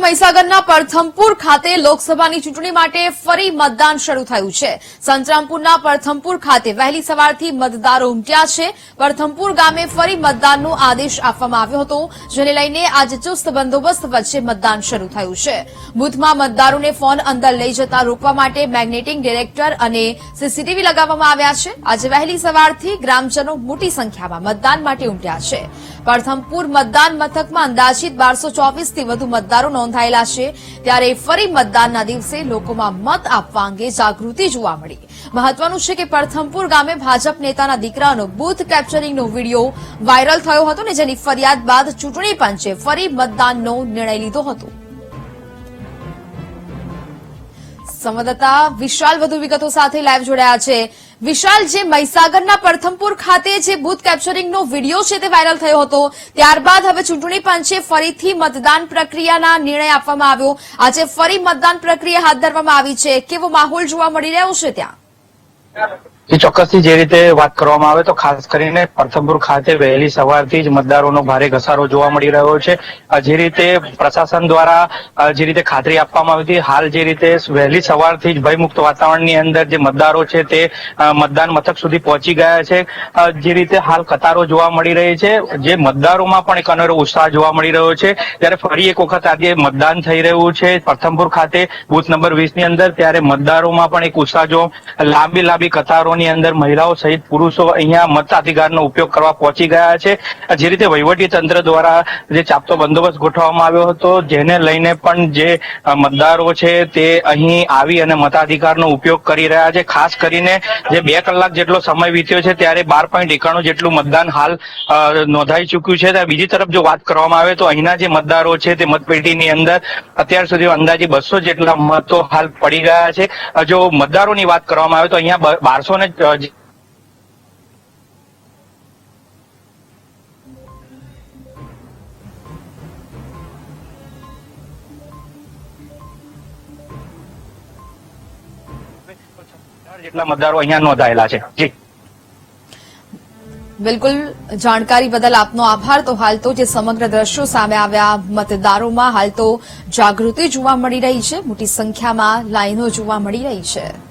મહીસાગરના પરથમપુર ખાતે લોકસભાની ચૂંટણી માટે ફરી મતદાન શરૂ થયું છે. સંતરામપુરના પરથમપુર ખાતે વહેલી સવારથી મતદારો ઉમટ્યા છે. પરથમપુર ગામે ફરી મતદાનનો આદેશ આપવામાં આવ્યો હતો, જેને લઈને આજે ચુસ્ત બંદોબસ્ત વચ્ચે મતદાન શરૂ થયું છે. બુથમાં મતદારોને ફોન અંદર લઈ જતા રોકવા માટે મેગ્નેટિંગ ડિરેક્ટર અને સીસીટીવી લગાવવામાં આવ્યા છે. આજે વહેલી સવારથી ગ્રામજનો મોટી સંખ્યામાં મતદાન માટે ઉમટ્યા છે. પરથમપુર મતદાન મથકમાં અંદાજિત બારસો ચોવીસથી વધુ મતદારો નોંધાયેલા છે ત્યારે ફરી મતદાનના દિવસે લોકોમાં મત આપવા અંગે જાગૃતિ જોવા મળી. મહત્વનું છે કે પરથમપુર ગામે ભાજપ નેતાના દીકરાનો બૂથ કેપ્ચરિંગનો વીડિયો વાયરલ થયો હતો ને જેની ફરિયાદ બાદ ચૂંટણી પંચે ફરી મતદાનનો નિર્ણય લીધો હતો. સંવાદદાતા વિશાલ વધુ વિગતો સાથે લાઈવ જોડાયા છે. વિશાલ, જે મહીસાગરના પ્રથમપુર ખાતે જે બુથ કેપ્ચરિંગનો વીડિયો છે તે વાયરલ થયો હતો, ત્યારબાદ હવે ચૂંટણી પંચે ફરીથી મતદાન પ્રક્રિયાના નિર્ણય આપવામાં આવ્યો. આજે ફરી મતદાન પ્રક્રિયા હાથ ધરવામાં આવી છે. કેવો માહોલ જોવા મળી રહ્યો છે ત્યાં? એ ચોક્કસથી જે રીતે વાત કરવામાં આવે તો ખાસ કરીને પ્રથમપુર ખાતે વહેલી સવારથી જ મતદારોનો ભારે ઘસારો જોવા મળી રહ્યો છે. જે રીતે પ્રશાસન દ્વારા જે રીતે ખાતરી આપવામાં આવી હતી, હાલ જે રીતે વહેલી સવારથી જ ભયમુક્ત વાતાવરણની અંદર જે મતદારો છે તે મતદાન મથક સુધી પહોંચી ગયા છે. જે રીતે હાલ કતારો જોવા મળી રહી છે, જે મતદારોમાં પણ એક અનેરો ઉત્સાહ જોવા મળી રહ્યો છે. ત્યારે ફરી એક વખત આજે મતદાન થઈ રહ્યું છે પ્રથમપુર ખાતે બુથ નંબર વીસની અંદર, ત્યારે મતદારોમાં પણ એક ઉત્સાહ જો લાંબી લાંબી કતારોની અંદર મહિલાઓ સહિત પુરુષો અહીંયા મતાધિકારનો ઉપયોગ કરવા પહોંચી ગયા છે. જે રીતે વહીવટી તંત્ર દ્વારા જે ચાપતો બંદોબસ્ત ગોઠવવામાં આવ્યો હતો, જેને લઈને પણ જે મતદારો છે તે અહીં આવી અને મતાધિકારનો ઉપયોગ કરી રહ્યા છે. ખાસ કરીને જે બે કલાક જેટલો સમય વીત્યો છે, ત્યારે બાર પોઈન્ટ એકાણું જેટલું મતદાન હાલ નોંધાઈ ચૂક્યું છે. બીજી તરફ જો વાત કરવામાં આવે તો અહીંના જે મતદારો છે તે મતપેટીની અંદર અત્યાર સુધી અંદાજે બસો જેટલા મતો હાલ પડી ગયા છે. જો મતદારોની વાત કરવામાં આવે તો અહીંયા બારસો ને જે- જેટલા મતદારો અહીંયા નોંધાયેલા છે. જી. બિલકુલ જાણકારી બદલ આપનો આભાર. તો હાલ તો જે સમગ્ર દ્રશ્યો સામે આવ્યા મતદારોમાં હાલ તો જાગૃતિ જોવા મળી રહી છે. મોટી સંખ્યામાં લાઈનો જોવા મળી રહી છે.